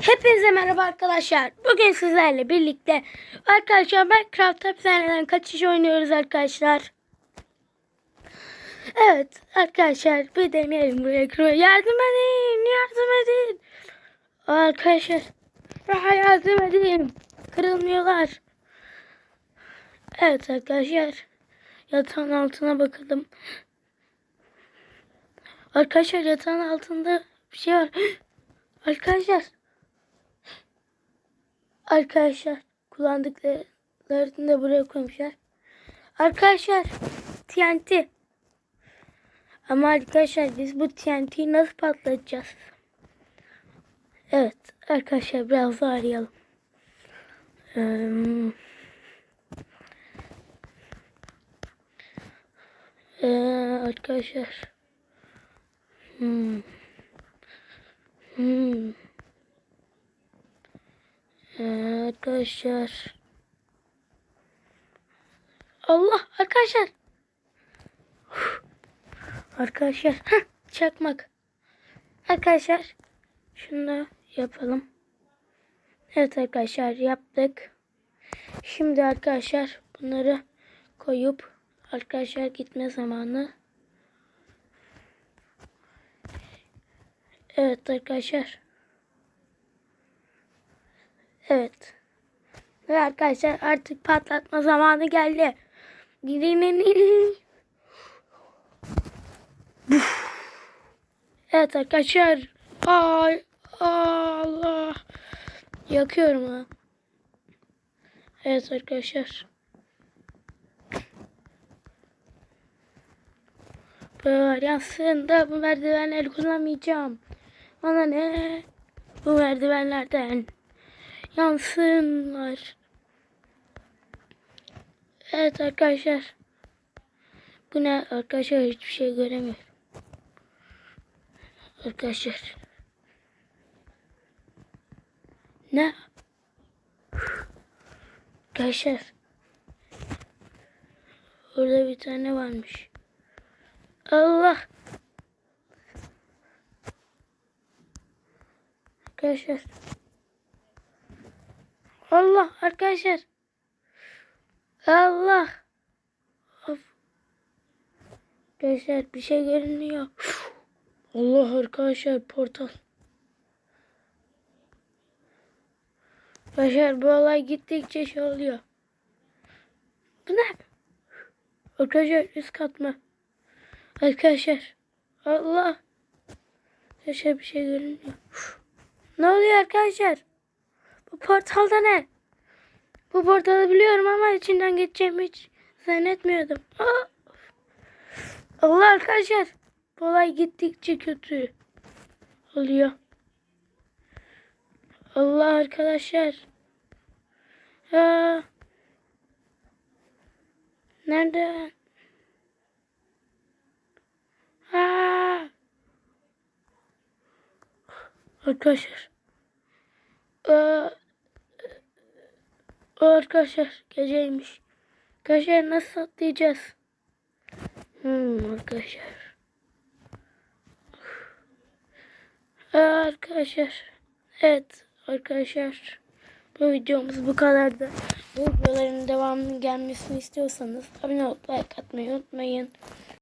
Hepinize merhaba arkadaşlar. Bugün sizlerle birlikte arkadaşlar Minecraft hapishaneden kaçış oynuyoruz arkadaşlar. Evet arkadaşlar bir deneyelim buraya kırıyor. Yardım edin yardım edin. Arkadaşlar daha yardım edin. Kırılmıyorlar. Evet arkadaşlar yatağın altına bakalım. Arkadaşlar yatağın altında bir şey var. Arkadaşlar Arkadaşlar kullandıklarını da buraya koymuşlar. Arkadaşlar TNT. Ama arkadaşlar biz bu TNT'yi nasıl patlatacağız? Evet arkadaşlar biraz daha arayalım. Ee, arkadaşlar. Hmm. Ee, arkadaşlar. Allah arkadaşlar. Uf. Arkadaşlar. Heh, çakmak. Arkadaşlar. Şunu yapalım. Evet arkadaşlar yaptık. Şimdi arkadaşlar bunları koyup arkadaşlar gitme zamanı. Evet arkadaşlar. Evet. Ve arkadaşlar artık patlatma zamanı geldi. Evet arkadaşlar. Ay Allah. Yakıyorum ha. Evet arkadaşlar. Böyle yansın da bu merdivenleri kullanmayacağım. Bana ne? Bu merdivenlerden yansınlar. Evet arkadaşlar. Bu ne arkadaşlar hiçbir şey göremiyorum. Arkadaşlar. Ne? Arkadaşlar. Orada bir tane varmış. Allah. Arkadaşlar. Allah arkadaşlar. Allah. Arkadaşlar bir şey görünüyor. Allah arkadaşlar portal. Arkadaşlar bu olay gittikçe şey oluyor. Bu ne? Arkadaşlar üst kat mı? Arkadaşlar. Allah. Arkadaşlar bir şey görünüyor. Ne oluyor arkadaşlar? Bu portalda ne? Bu portalı biliyorum ama içinden geçeceğimi hiç zannetmiyordum. Aa! Allah arkadaşlar. Bu olay gittikçe kötü oluyor. Allah arkadaşlar. Aa! Nerede? Aa! Arkadaşlar. Aa! Arkadaşlar geceymiş. Arkadaşlar nasıl atlayacağız? Hmm arkadaşlar. Arkadaşlar. Evet arkadaşlar. Bu videomuz bu kadardı. Bu videoların devamının gelmesini istiyorsanız abone olup like atmayı unutmayın.